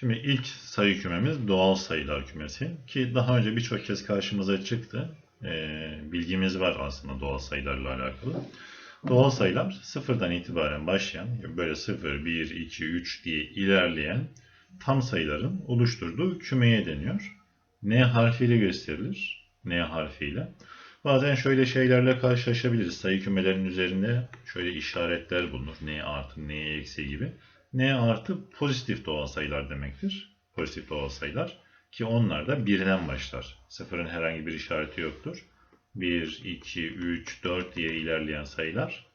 Şimdi ilk sayı kümemiz doğal sayılar kümesi ki daha önce birçok kez karşımıza çıktı. Ee, bilgimiz var aslında doğal sayılarla alakalı. Doğal sayılar sıfırdan itibaren başlayan böyle 0, 1, 2, 3 diye ilerleyen tam sayıların oluşturduğu kümeye deniyor. N harfiyle gösterilir. N harfiyle. Bazen şöyle şeylerle karşılaşabiliriz. Sayı kümelerinin üzerinde şöyle işaretler bulunur. N artı, N eksi gibi. N artı pozitif doğal sayılar demektir. Pozitif doğal sayılar. Ki onlar da birden başlar. Sıfırın herhangi bir işareti yoktur. 1, 2, 3, 4 diye ilerleyen sayılar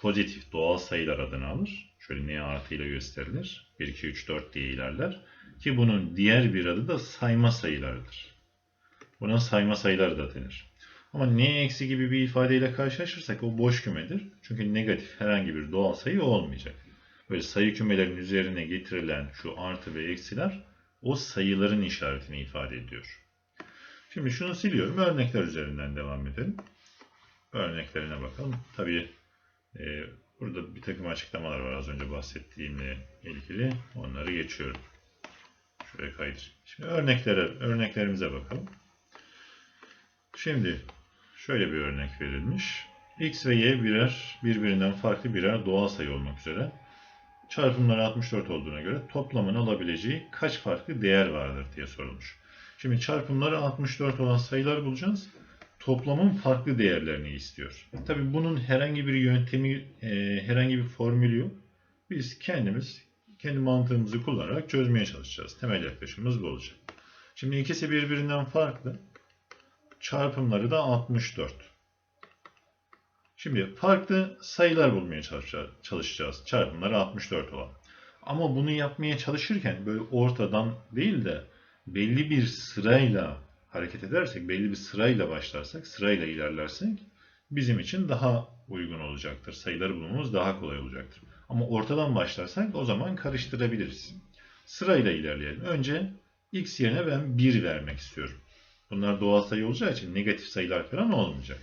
pozitif doğal sayılar adını alır. Şöyle N artı ile gösterilir. 1, 2, 3, 4 diye ilerler. Ki bunun diğer bir adı da sayma sayılarıdır. Buna sayma sayıları da denir. Ama n eksi gibi bir ifadeyle karşılaşırsak o boş kümedir. Çünkü negatif herhangi bir doğal sayı olmayacak. Böyle sayı kümelerinin üzerine getirilen şu artı ve eksiler o sayıların işaretini ifade ediyor. Şimdi şunu siliyorum. Örnekler üzerinden devam edelim. Örneklerine bakalım. Tabii e, burada bir takım açıklamalar var az önce bahsettiğimle ilgili. Onları geçiyorum. Şuraya kaydır. Şimdi örneklere, örneklerimize bakalım. Şimdi şöyle bir örnek verilmiş. X ve Y birer birbirinden farklı birer doğal sayı olmak üzere çarpımları 64 olduğuna göre toplamın alabileceği kaç farklı değer vardır diye sorulmuş. Şimdi çarpımları 64 olan sayılar bulacağız. Toplamın farklı değerlerini istiyor. Tabi bunun herhangi bir yöntemi, e, herhangi bir formülü yok. Biz kendimiz, kendi mantığımızı kullanarak çözmeye çalışacağız. Temel yaklaşımımız bu olacak. Şimdi ikisi birbirinden farklı. Çarpımları da 64. Şimdi farklı sayılar bulmaya çalışacağız. Çarpımları 64 olan. Ama bunu yapmaya çalışırken böyle ortadan değil de belli bir sırayla hareket edersek, belli bir sırayla başlarsak, sırayla ilerlersek bizim için daha uygun olacaktır. Sayıları bulmamız daha kolay olacaktır. Ama ortadan başlarsak o zaman karıştırabiliriz. Sırayla ilerleyelim. Önce x yerine ben 1 vermek istiyorum. Bunlar doğal sayı olacağı için negatif sayılar falan olmayacak.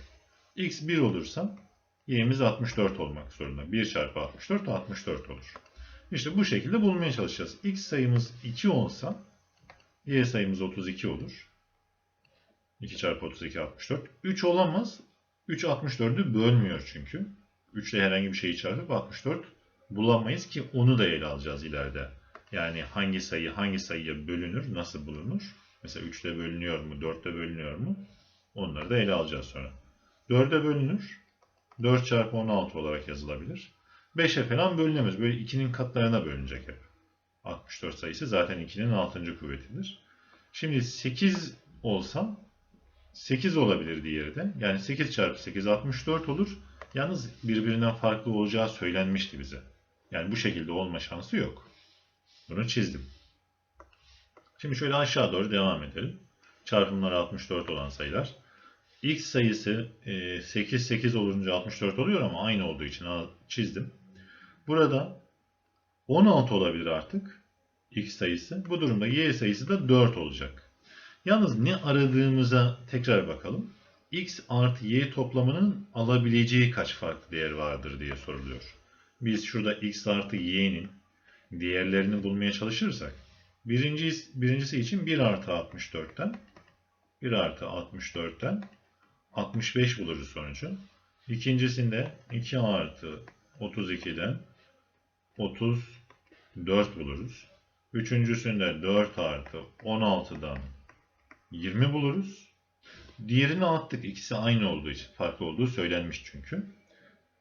x 1 olursa y'miz 64 olmak zorunda. 1 çarpı 64 64 olur. İşte bu şekilde bulmaya çalışacağız. x sayımız 2 olsa y sayımız 32 olur. 2 çarpı 32 64. 3 olamaz. 3 64'ü bölmüyor çünkü. 3 ile herhangi bir şeyi çarpıp 64 bulamayız ki onu da ele alacağız ileride. Yani hangi sayı hangi sayıya bölünür, nasıl bulunur? Mesela 3 ile bölünüyor mu, 4 ile bölünüyor mu? Onları da ele alacağız sonra. 4'e bölünür. 4 çarpı 16 olarak yazılabilir. 5'e falan bölünemez. Böyle 2'nin katlarına bölünecek hep. 64 sayısı zaten 2'nin 6. kuvvetidir. Şimdi 8 olsa 8 olabilir diğeri de. Yani 8 çarpı 8 64 olur. Yalnız birbirinden farklı olacağı söylenmişti bize. Yani bu şekilde olma şansı yok. Bunu çizdim. Şimdi şöyle aşağı doğru devam edelim. Çarpımları 64 olan sayılar. X sayısı 8 8 olunca 64 oluyor ama aynı olduğu için çizdim. Burada 16 olabilir artık X sayısı. Bu durumda Y sayısı da 4 olacak. Yalnız ne aradığımıza tekrar bakalım. X artı Y toplamının alabileceği kaç farklı değer vardır diye soruluyor. Biz şurada X artı Y'nin değerlerini bulmaya çalışırsak birincisi, birincisi için 1 artı 64'ten 1 artı 64'ten 65 buluruz sonucu. İkincisinde 2 artı 32'den 34 buluruz. Üçüncüsünde 4 artı 16'dan 20 buluruz. Diğerini attık. İkisi aynı olduğu için farklı olduğu söylenmiş çünkü.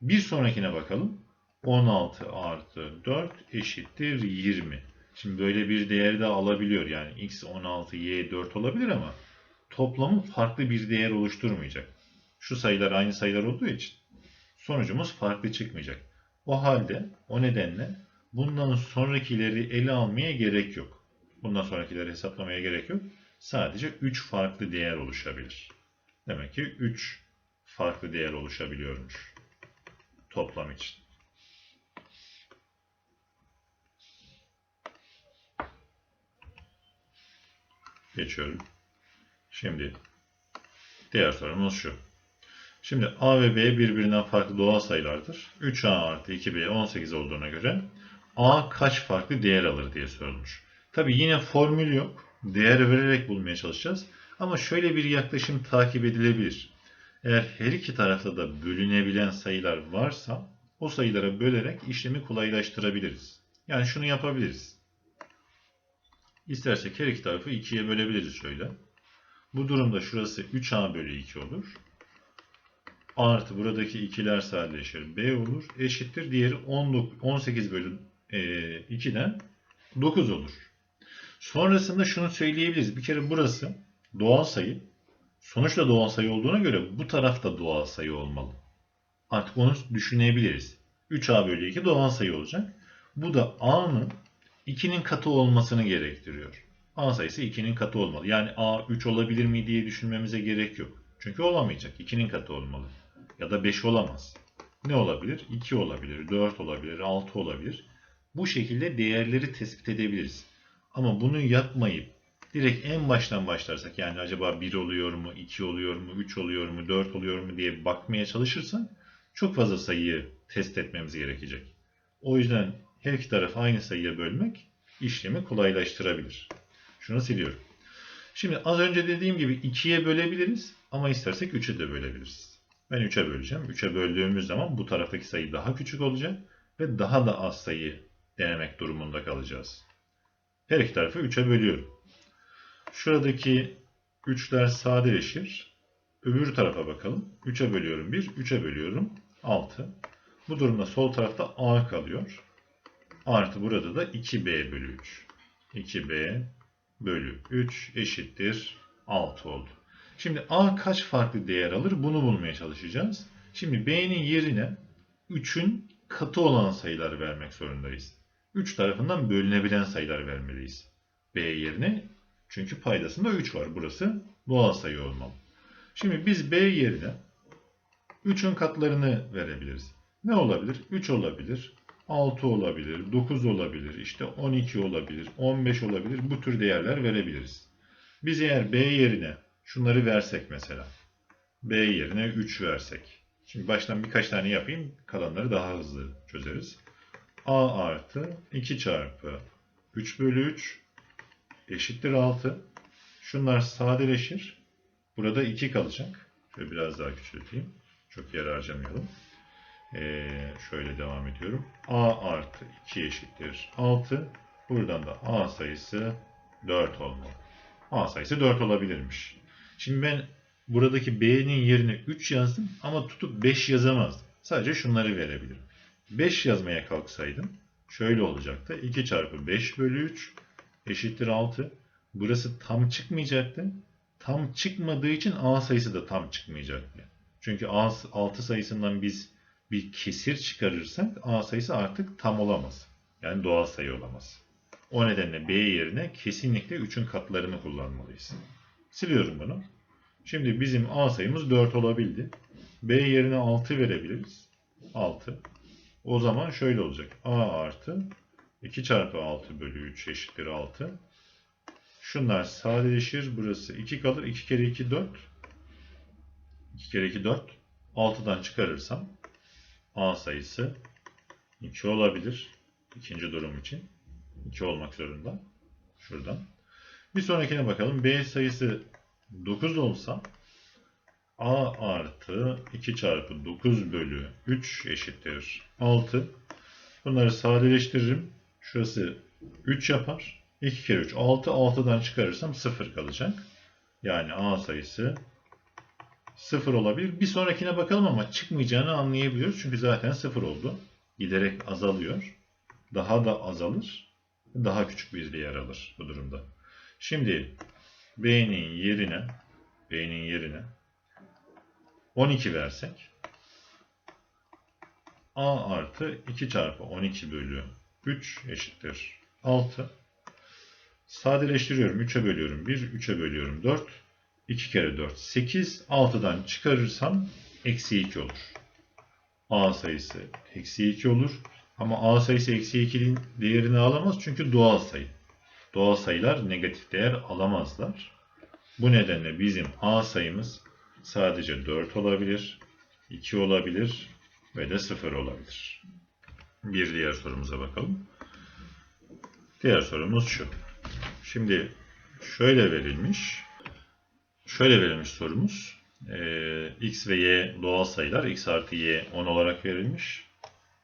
Bir sonrakine bakalım. 16 artı 4 eşittir 20. Şimdi böyle bir değer de alabiliyor. Yani x 16, y 4 olabilir ama toplamı farklı bir değer oluşturmayacak. Şu sayılar aynı sayılar olduğu için sonucumuz farklı çıkmayacak. O halde o nedenle bundan sonrakileri ele almaya gerek yok. Bundan sonrakileri hesaplamaya gerek yok. Sadece 3 farklı değer oluşabilir. Demek ki 3 farklı değer oluşabiliyormuş toplam için. Geçiyorum. Şimdi diğer sorumuz şu. Şimdi A ve B birbirinden farklı doğal sayılardır. 3A artı 2B 18 olduğuna göre A kaç farklı değer alır diye sorulmuş. Tabi yine formül yok. Değer vererek bulmaya çalışacağız. Ama şöyle bir yaklaşım takip edilebilir. Eğer her iki tarafta da bölünebilen sayılar varsa o sayılara bölerek işlemi kolaylaştırabiliriz. Yani şunu yapabiliriz. İstersek her iki tarafı 2'ye bölebiliriz şöyle. Bu durumda şurası 3a bölü 2 olur. Artı buradaki ikiler sadeleşir. B olur. Eşittir. Diğeri 19, 18 bölü e, 2'den 9 olur. Sonrasında şunu söyleyebiliriz. Bir kere burası doğal sayı. Sonuçta doğal sayı olduğuna göre bu taraf da doğal sayı olmalı. Artık onu düşünebiliriz. 3a bölü 2 doğal sayı olacak. Bu da a'nın 2'nin katı olmasını gerektiriyor. A sayısı 2'nin katı olmalı. Yani a 3 olabilir mi diye düşünmemize gerek yok. Çünkü olamayacak. 2'nin katı olmalı. Ya da 5 olamaz. Ne olabilir? 2 olabilir, 4 olabilir, 6 olabilir. Bu şekilde değerleri tespit edebiliriz. Ama bunu yapmayıp direkt en baştan başlarsak yani acaba 1 oluyor mu, 2 oluyor mu, 3 oluyor mu, 4 oluyor mu diye bakmaya çalışırsak çok fazla sayıyı test etmemiz gerekecek. O yüzden her iki tarafı aynı sayıya bölmek işlemi kolaylaştırabilir. Şunu siliyorum. Şimdi az önce dediğim gibi 2'ye bölebiliriz ama istersek 3'e de bölebiliriz. Ben 3'e böleceğim. 3'e böldüğümüz zaman bu taraftaki sayı daha küçük olacak ve daha da az sayı denemek durumunda kalacağız. Her iki tarafı 3'e bölüyorum. Şuradaki 3'ler sadeleşir. Öbür tarafa bakalım. 3'e bölüyorum 1, 3'e bölüyorum 6. Bu durumda sol tarafta a kalıyor. Artı burada da 2b bölü 3. 2b bölü 3 eşittir 6 oldu. Şimdi a kaç farklı değer alır bunu bulmaya çalışacağız. Şimdi b'nin yerine 3'ün katı olan sayılar vermek zorundayız. 3 tarafından bölünebilen sayılar vermeliyiz. b yerine çünkü paydasında 3 var. Burası doğal sayı olmalı. Şimdi biz b yerine 3'ün katlarını verebiliriz. Ne olabilir? 3 olabilir, 6 olabilir, 9 olabilir, işte 12 olabilir, 15 olabilir. Bu tür değerler verebiliriz. Biz eğer b yerine şunları versek mesela. b yerine 3 versek. Şimdi baştan birkaç tane yapayım. Kalanları daha hızlı çözeriz. a artı 2 çarpı 3 bölü 3 eşittir 6. Şunlar sadeleşir. Burada 2 kalacak. Şöyle biraz daha küçülteyim. Çok yer harcamayalım. Ee, şöyle devam ediyorum. A artı 2 eşittir 6. Buradan da A sayısı 4 olmalı. A sayısı 4 olabilirmiş. Şimdi ben buradaki B'nin yerine 3 yazdım ama tutup 5 yazamazdım. Sadece şunları verebilirim. 5 yazmaya kalksaydım şöyle olacaktı. 2 çarpı 5 bölü 3 eşittir 6. Burası tam çıkmayacaktı. Tam çıkmadığı için A sayısı da tam çıkmayacaktı. Çünkü A, 6 sayısından biz bir kesir çıkarırsak A sayısı artık tam olamaz. Yani doğal sayı olamaz. O nedenle B yerine kesinlikle 3'ün katlarını kullanmalıyız. Siliyorum bunu. Şimdi bizim A sayımız 4 olabildi. B yerine 6 verebiliriz. 6. O zaman şöyle olacak. A artı 2 çarpı 6 bölü 3 eşittir 6. Şunlar sadeleşir. Burası 2 kalır. 2 kere 2 4. 2 kere 2 4. 6'dan çıkarırsam A sayısı 2 olabilir. İkinci durum için. 2 olmak zorunda. Şuradan. Bir sonrakine bakalım. B sayısı 9 olsa A artı 2 çarpı 9 bölü 3 eşittir 6. Bunları sadeleştiririm. Şurası 3 yapar. 2 kere 3 6. 6'dan çıkarırsam 0 kalacak. Yani A sayısı 0 olabilir. Bir sonrakine bakalım ama çıkmayacağını anlayabiliyoruz. Çünkü zaten 0 oldu. Giderek azalıyor. Daha da azalır. Daha küçük bir değer alır bu durumda. Şimdi B'nin yerine B'nin yerine 12 versek A artı 2 çarpı 12 bölü 3 eşittir 6. Sadeleştiriyorum. 3'e bölüyorum 1, 3'e bölüyorum 4. 2 kere 4 8. 6'dan çıkarırsam eksi 2 olur. A sayısı eksi 2 olur. Ama A sayısı eksi 2'nin değerini alamaz çünkü doğal sayı. Doğal sayılar negatif değer alamazlar. Bu nedenle bizim A sayımız sadece 4 olabilir, 2 olabilir ve de 0 olabilir. Bir diğer sorumuza bakalım. Diğer sorumuz şu. Şimdi şöyle verilmiş. Şöyle verilmiş sorumuz. Ee, x ve y doğal sayılar. x artı y 10 olarak verilmiş.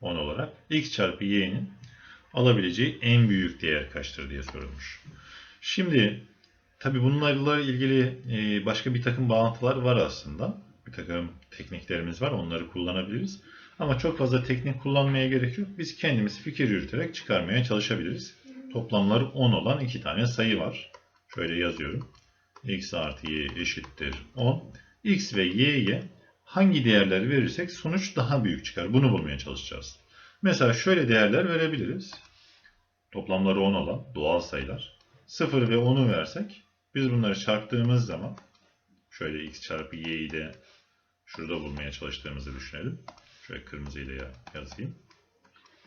10 olarak. x çarpı y'nin alabileceği en büyük değer kaçtır diye sorulmuş. Şimdi tabi bunlarla ilgili e, başka bir takım bağıntılar var aslında. Bir takım tekniklerimiz var. Onları kullanabiliriz. Ama çok fazla teknik kullanmaya gerek yok. Biz kendimiz fikir yürüterek çıkarmaya çalışabiliriz. Toplamları 10 olan iki tane sayı var. Şöyle yazıyorum. X artı y eşittir 10. x ve y'ye hangi değerler verirsek sonuç daha büyük çıkar. Bunu bulmaya çalışacağız. Mesela şöyle değerler verebiliriz. Toplamları 10 olan doğal sayılar. 0 ve 10'u versek biz bunları çarptığımız zaman şöyle x çarpı y'yi de şurada bulmaya çalıştığımızı düşünelim. Şöyle kırmızıyla ya- yazayım.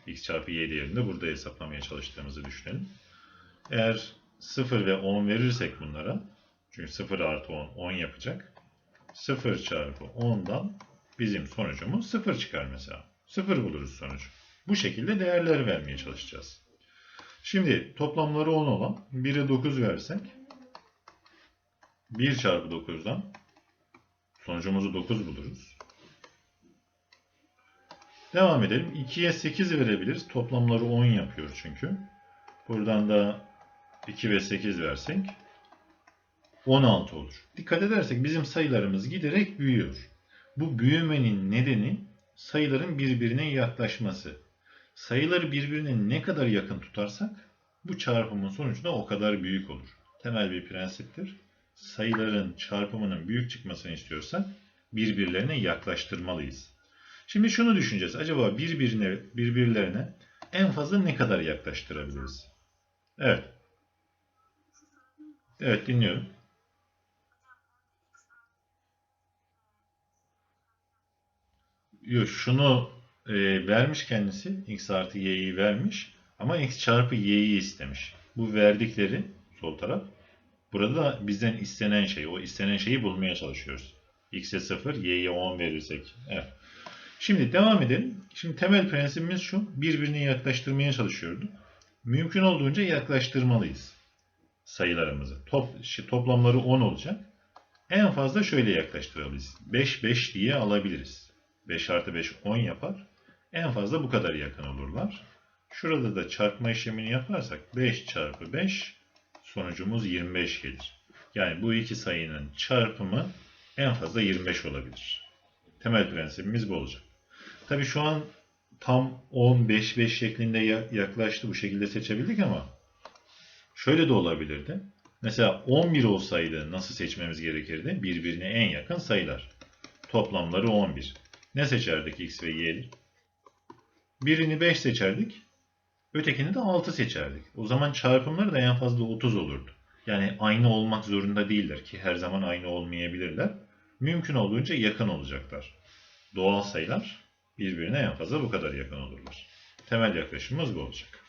x çarpı y değerini de burada hesaplamaya çalıştığımızı düşünelim. Eğer 0 ve 10 verirsek bunlara çünkü 0 artı 10 10 yapacak. 0 çarpı 10'dan bizim sonucumuz 0 çıkar mesela. 0 buluruz sonucu. Bu şekilde değerler vermeye çalışacağız. Şimdi toplamları 10 olan 1'e 9 versek 1 çarpı 9'dan sonucumuzu 9 buluruz. Devam edelim. 2'ye 8 verebiliriz. Toplamları 10 yapıyor çünkü. Buradan da 2 ve 8 versek 16 olur. Dikkat edersek bizim sayılarımız giderek büyüyor. Bu büyümenin nedeni sayıların birbirine yaklaşması. Sayıları birbirine ne kadar yakın tutarsak bu çarpımın sonucu da o kadar büyük olur. Temel bir prensiptir. Sayıların çarpımının büyük çıkmasını istiyorsak birbirlerine yaklaştırmalıyız. Şimdi şunu düşüneceğiz. Acaba birbirine, birbirlerine en fazla ne kadar yaklaştırabiliriz? Evet. Evet dinliyorum. Yok şunu e, vermiş kendisi. x artı y'yi vermiş. Ama x çarpı y'yi istemiş. Bu verdikleri sol taraf. Burada da bizden istenen şey. O istenen şeyi bulmaya çalışıyoruz. x'e 0, y'ye 10 verirsek. Evet. Şimdi devam edelim. Şimdi temel prensibimiz şu. Birbirine yaklaştırmaya çalışıyorduk. Mümkün olduğunca yaklaştırmalıyız sayılarımızı. Top, toplamları 10 olacak. En fazla şöyle yaklaştırabiliriz. 5 5 diye alabiliriz. 5 artı 5 10 yapar. En fazla bu kadar yakın olurlar. Şurada da çarpma işlemini yaparsak 5 çarpı 5 sonucumuz 25 gelir. Yani bu iki sayının çarpımı en fazla 25 olabilir. Temel prensibimiz bu olacak. Tabi şu an tam 10, 5, 5 şeklinde ya- yaklaştı. Bu şekilde seçebildik ama şöyle de olabilirdi. Mesela 11 olsaydı nasıl seçmemiz gerekirdi? Birbirine en yakın sayılar. Toplamları 11. Ne seçerdik x ve y'li? Birini 5 seçerdik. Ötekini de 6 seçerdik. O zaman çarpımları da en fazla 30 olurdu. Yani aynı olmak zorunda değiller ki her zaman aynı olmayabilirler. Mümkün olduğunca yakın olacaklar. Doğal sayılar birbirine en fazla bu kadar yakın olurlar. Temel yaklaşımımız bu olacak.